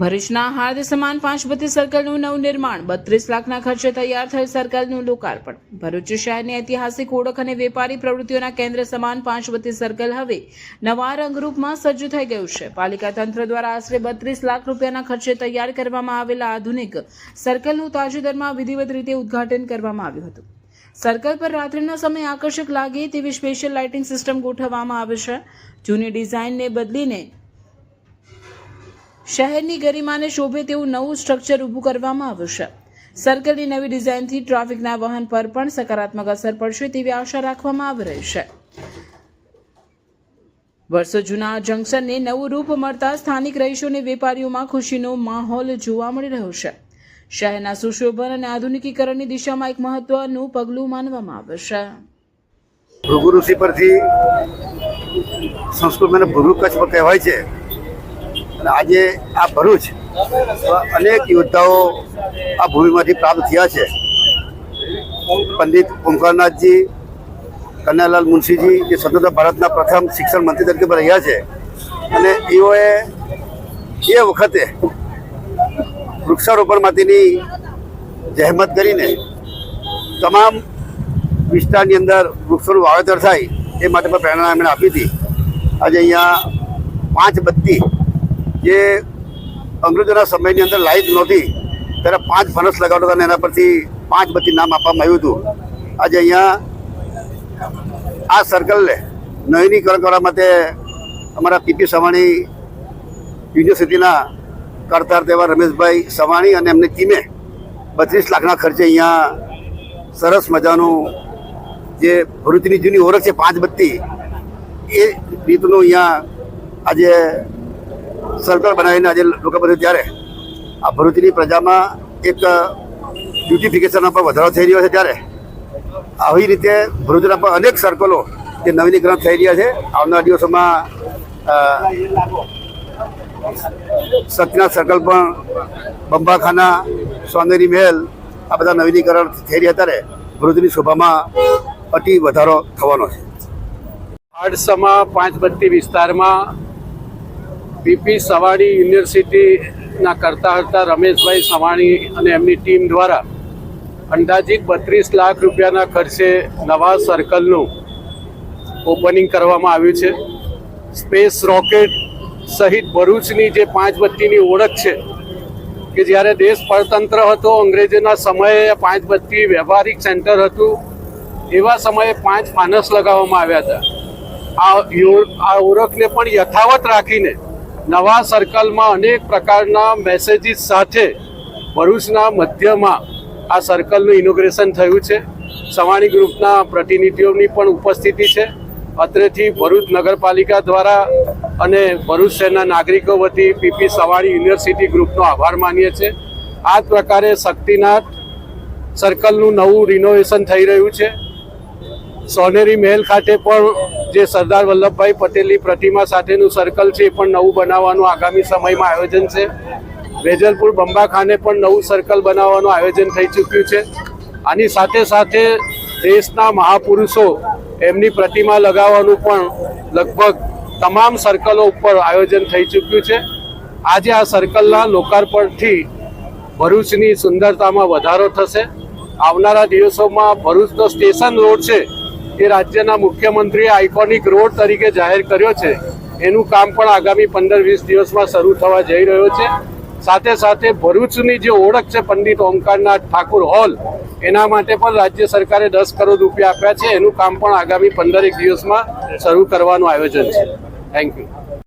ભરૂચના હાર્દ સમાન પાંચબત્તી સર્કલનું નવનિર્માણ, બત્રીસ લાખના ખર્ચે તૈયાર થયેલ સર્કલનું લોકાર્પણ. ભરૂચ શહેરની ઐતિહાસિક ઓળખ અને વેપારી પ્રવૃત્તિઓના કેન્દ્ર સમાન પાંચબત્તી સર્કલ હવે નવા રંગરૂપમાં સજ્જ થઈ ગયું છે. પાલિકા તંત્ર દ્વારા આશરે બત્રીસ લાખ રૂપિયાના ખર્ચે તૈયાર કરવામાં આવેલા આધુનિક સર્કલનું તાજેતરમાં વિધિવત રીતે ઉદ્ઘાટન કરવામાં આવ્યું હતું. સર્કલ પર રાત્રિના સમય આકર્ષક લાગે તેવી સ્પેશિયલ લાઇટિંગ સિસ્ટમ ગોઠવવામાં આવે છે. જૂની ડિઝાઇનને બદલીને શહેરની ગરિમાને શોભે તેવું નવું સ્ટ્રક્ચર ઊભું કરવામાં આવશે સર્કલની નવી ડિઝાઇનથી ટ્રાફિકના વાહન પર પણ સકારાત્મક અસર પડશે તેવી આશા રાખવામાં આવી રહી છે. વર્ષો જૂના આ જંકશનને નવું રૂપ મળતા સ્થાનિક રહીશોને વેપારીઓમાં ખુશીનો માહોલ જોવા મળી રહ્યો છે. શહેરના સુશોભન અને આધુનિકીકરણની દિશામાં એક મહત્વનું પગલું માનવામાં આવે છે. ભૃગુ ઋષિ પરથી સંસ્કૃતમાં ભૃગુ કચ્છ કહેવાય છે. અને આજે આ ભરૂચ અનેક યોદ્ધાઓ આ ભૂમિમાંથી પ્રાપ્ત થયા છે. પંડિત ઓમકારનાથજી, કન્યાલાલ મુનશીજી જે સ્વતંત્ર ભારતના પ્રથમ શિક્ષણ મંત્રી તરીકે પણ રહ્યા છે. અને એઓએ એ વખતે વૃક્ષારોપણ માટેની જહેમત કરીને તમામ વિસ્તારની અંદર વૃક્ષોનું વાવેતર થાય એ માટે પણ પ્રેરણા એમણે આપી હતી. આજે અહીંયા પાંચ બત્તી જે અંગ્રેજોના સમયની અંદર લાઈટ નહોતી, ત્યારે પાંચ ફણસ લગાવતા અને એના પરથી પાંચ બત્તી નામ આપવામાં આવ્યું હતું. આજે અહીંયા આ સર્કલને નવીનીકરણ કરવા માટે અમારા પીપી સવાણી યુનિવર્સિટીના કરતાર તેવા રમેશભાઈ સવાણી અને એમની ટીમે બત્રીસ લાખના ખર્ચે અહીંયા સરસ મજાનું જે ભરૂચની જૂની ઓળખ છે પાંચ બત્તી, એ રીતનું અહીંયા આજે સર્કલ બનાવીને આજે લોકો બધું ત્યારે આ ભરૂચની પ્રજામાં એક બ્યુટિફિકેશનમાં પણ વધારો થઈ રહ્યો છે ત્યારે આવી રીતે ભરૂચના પણ અનેક સર્કલો જે નવીનીકરણ થઈ રહ્યા છે. આવનારા દિવસોમાં સત્યના સર્કલ પણ બંબાખાના, સોનેરી મહેલ આ બધા નવીનીકરણ થઈ રહ્યા ત્યારે ભરૂચની શોભામાં અતિ વધારો થવાનો છે. આડસમા પાંચ બત્તી વિસ્તારમાં પીપી સવાણી યુનિવર્સિટીના કરતા હતા રમેશભાઈ સવાણી અને એમની ટીમ દ્વારા અંદાજિત બત્રીસ લાખ રૂપિયાના ખર્ચે નવા સર્કલનું ઓપનિંગ કરવામાં આવ્યું છે. સ્પેસ રોકેટ સહિત ભરૂચની જે પાંચ બત્તીની ઓળખ છે કે જ્યારે દેશ પરતંત્ર હતો, અંગ્રેજોના સમયે પાંચ બત્તી વ્યવહારિક સેન્ટર હતું, એવા સમયે પાંચ ફાનસ લગાવવામાં આવ્યા હતા. આ આ ઓળખને પણ યથાવત રાખીને નવા સર્કલમાં અનેક પ્રકારના મેસેજીસ સાથે ભરૂચના મધ્યમાં આ સર્કલનું ઇનોગ્રેશન થયું છે. સવાણી ગ્રુપના પ્રતિનિધિઓની પણ ઉપસ્થિતિ છે. અત્રેથી ભરૂચ નગરપાલિકા દ્વારા અને ભરૂચ શહેરના નાગરિકો વતી પીપી સવાણી યુનિવર્સિટી ગ્રુપનો આભાર માનીએ છીએ. આ જ પ્રકારે શક્તિનાથ સર્કલનું નવું રિનોવેશન થઈ રહ્યું છે. સોનેરી મહેલ ખાતે પણ જે સરદાર વલ્લભભાઈ પટેલની પ્રતિમા સાથેનું સર્કલ છે એ પણ નવું બનાવવાનું આગામી સમયમાં આયોજન છે. વેજલપુર બંબાખાને પણ નવું સર્કલ બનાવવાનું આયોજન થઈ ચૂક્યું છે. આની સાથે સાથે દેશના મહાપુરુષો એમની પ્રતિમા લગાવવાનું પણ લગભગ તમામ સર્કલો ઉપર આયોજન થઈ ચૂક્યું છે. આજે આ સર્કલના લોકાર્પણથી ભરૂચની સુંદરતામાં વધારો થશે. આવનારા દિવસોમાં ભરૂચનો સ્ટેશન રોડ છે. એ રાજ્યના મુખ્યમંત્રીએ આઇકોનિક રોડ તરીકે જાહેર કર્યો છે. એનું કામ પણ આગામી પંદર વીસ દિવસમાં શરૂ થવા જઈ રહ્યો છે. સાથે સાથે ભરૂચની જે ઓળખ છે પંડિત ઓમકારનાથ ઠાકુર હોલ, એના માટે પણ રાજ્ય સરકારે દસ કરોડ રૂપિયા આપ્યા છે. એનું કામ પણ આગામી પંદરેક દિવસમાં શરૂ કરવાનું આયોજન છે. Thank you